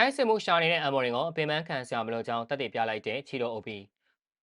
တိုင်းစစ်မှုရှာနေတဲ့အမော်ရင်ကိုအပင်ပန်းခံဆရာမလို့ကြောင်းတက်တည်ပြလိုက်တဲ့ချီတိုအိုပီ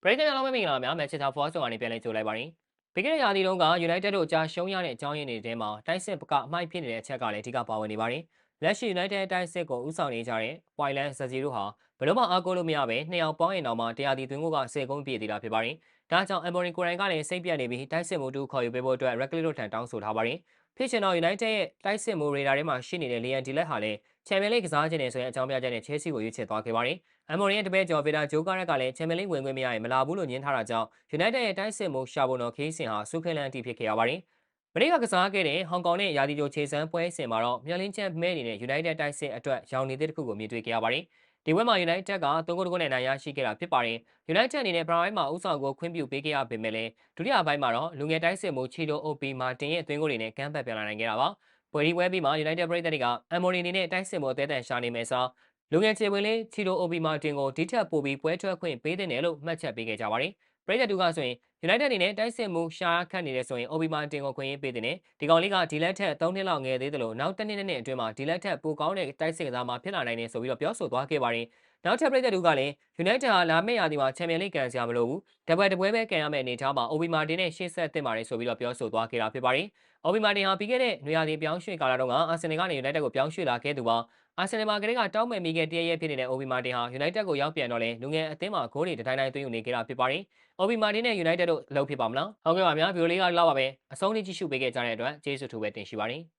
ပရိသတ်အားလုံးပဲမင်္ဂလာပါများမန်ချက်စတာဖော့ဆောကနေပြန်လည်ကြိုလိုက်ပါရင်ပြီးခဲ့တဲ့ရာသီတုန်းက United တို့ကြာရှုံးရတဲ့အကြောင်းရင်းတွေထဲမှာတိုင်းစစ်ပကအမိုက်ဖြစ်နေတဲ့အချက်ကလည်းအဓိကပါဝင်နေပါတယ်လက်ရှိ United တိုင်းစစ်ကိုဥဆောင်နေကြတဲ့ Wildland Zazi တို့ဟာဘယ်တော့မှအားကိုးလို့မရပဲနှစ်ယောက်ပေါင်းရင်တော့မှတရားတီသွင်းကိုကစေကုန်းပြည့်သေးတာဖြစ်ပါတယ်ဒါကြောင့် Emory ကိုရိုင်ကလည်းစိတ်ပြတ်နေပြီးတိုက်စစ်မှုတူခေါ်ယူပေးဖို့အတွက် Reckless တို့ထံတောင်းဆိုထားပါတယ် ဖြစ်ချင်တော့ United ရဲ့တိုက်စစ်မှုရေဒါထဲမှာရှိနေတဲ့ Liam Dillett ဟာလည်းချန်ပီယံလိကစားခြင်းနဲ့ဆိုရင်အကြောင်းပြချက်နဲ့ Chelsea ကိုရွေးချယ်သွားခဲ့ပါတယ်။အမ်မိုရီရဲ့တပည့်ကျော်ဗီတာဂျိုကာရက်ကလည်းချန်ပီယံလိဝင်ခွင့်မရရင်မလာဘူးလို့ညင်းထားတာကြောင့် United ရဲ့တိုက်စစ်မှုရှာဖို့တော့ခီးစင်ဟာဆူခဲလန်အထိဖြစ်ခဲ့ရပါတယ်။မနေ့ကကစားခဲ့တဲ့ဟောင်ကောင်နဲ့ယာတီဂျိုခြေစမ်းပွဲစဉ်မှာတော့မျော်လင့်ချက်မဲနေတဲ့ United တိုက်စစ်အတွက်ရောင်နေတဲ့တစ်ခုကိုမြင်တွေ့ခဲ့ရပါတယ်။ ဒီပွဲမှာ United က3ဂိုးတဂိုးနဲ့နိုင်ရရှိခဲ့တာဖြစ်ပါတယ်။ United အနေနဲ့ပထမပိုင်းမှာဥဆောင်ကိုခွင့်ပြုပေးခဲ့ရပေမဲ့လည်းဒုတိယပိုင်းမှာတော့လူငယ်တိုက်စစ်မှုချီတိုအိုပီမာတင်ရဲ့အတွင်းကိုတွေနဲ့ကမ်းပတ်ပြန်လာနိုင်ခဲ့တာပါ။ပွဲဒီပွဲပြီးမှာ United ပရိသတ်တွေကအမ်မိုရီအနေနဲ့တိုက်စစ်မှုအသေးအံရှာနေမယ်ဆိုလူငယ်ချေဝင်လေးချီတိုအိုပီမာတင်ကိုဒီထက်ပိုပြီးပွဲထွက်ခွင့်ပေးတဲ့နယ်လို့မှတ်ချက်ပေးခဲ့ကြပါတယ်။ ပရိသတ်တူကဆိုရင် United အနေနဲ့တိုက်စစ်မှုရှာခတ်နေတယ်ဆိုရင် OB မာတင်ကိုခွင့်ရေးပေးတဲ့နယ်ဒီကောင်လေးကဒီလက်ထက်3နှစ်လောက်ငယ်သေးတယ်လို့နောက်တစ်နှစ်နဲ့အတွင်းမှာဒီလက်ထက်ပိုကောင်းတဲ့တိုက်စစ်ကစားမှာဖြစ်လာနိုင်တယ်ဆိုပြီးတော့ပြောဆိုသွားခဲ့ပါတယ်။ နောက်ထပ်ပရိသတ်တူကလည်း United ဟာလာမယ့်ရာသီမှာချန်ပီယံလိကန်စရာမလိုဘူး။တပွဲတပွဲပဲကန်ရမယ့်အနေအထားမှာ OB မာတင်နဲ့ရှေ့ဆက်တင်ပါတယ်ဆိုပြီးတော့ပြောဆိုသွားခဲ့တာဖြစ်ပါတယ်။ OB မာတင်ဟာပြီးခဲ့တဲ့နွေရာသီပြောင်းရွှေ့ကာလတုန်းကအာဆင်နယ်ကနေ United ကိုပြောင်းရွှေ့လာခဲ့သူပါအာဆင်နယ်မှာကလေးကတောင်းပန်မိခဲ့တရရဲဖြစ်နေတဲ့ OB မာတင်ဟာ United ကိုရောက်ပြန်တော့လဲလူငယ်အသင်းမှာဂိုးတွေတိုင်းတိုင်းသွင်းယူနေခဲ့တာဖြစ်ပါတယ်။ OB မာတင်နဲ့ United တို့အလုပ်ဖြစ်ပါမလား။ဟုတ်ကဲ့ပါဗျာဗီဒီယိုလေးကလောက်ပါပဲအဆုံးထိကြည့်ရှုပေးခဲ့ကြတဲ့အတွက်ကျေးဇူးထူးပဲတင်ရှိပါတယ်။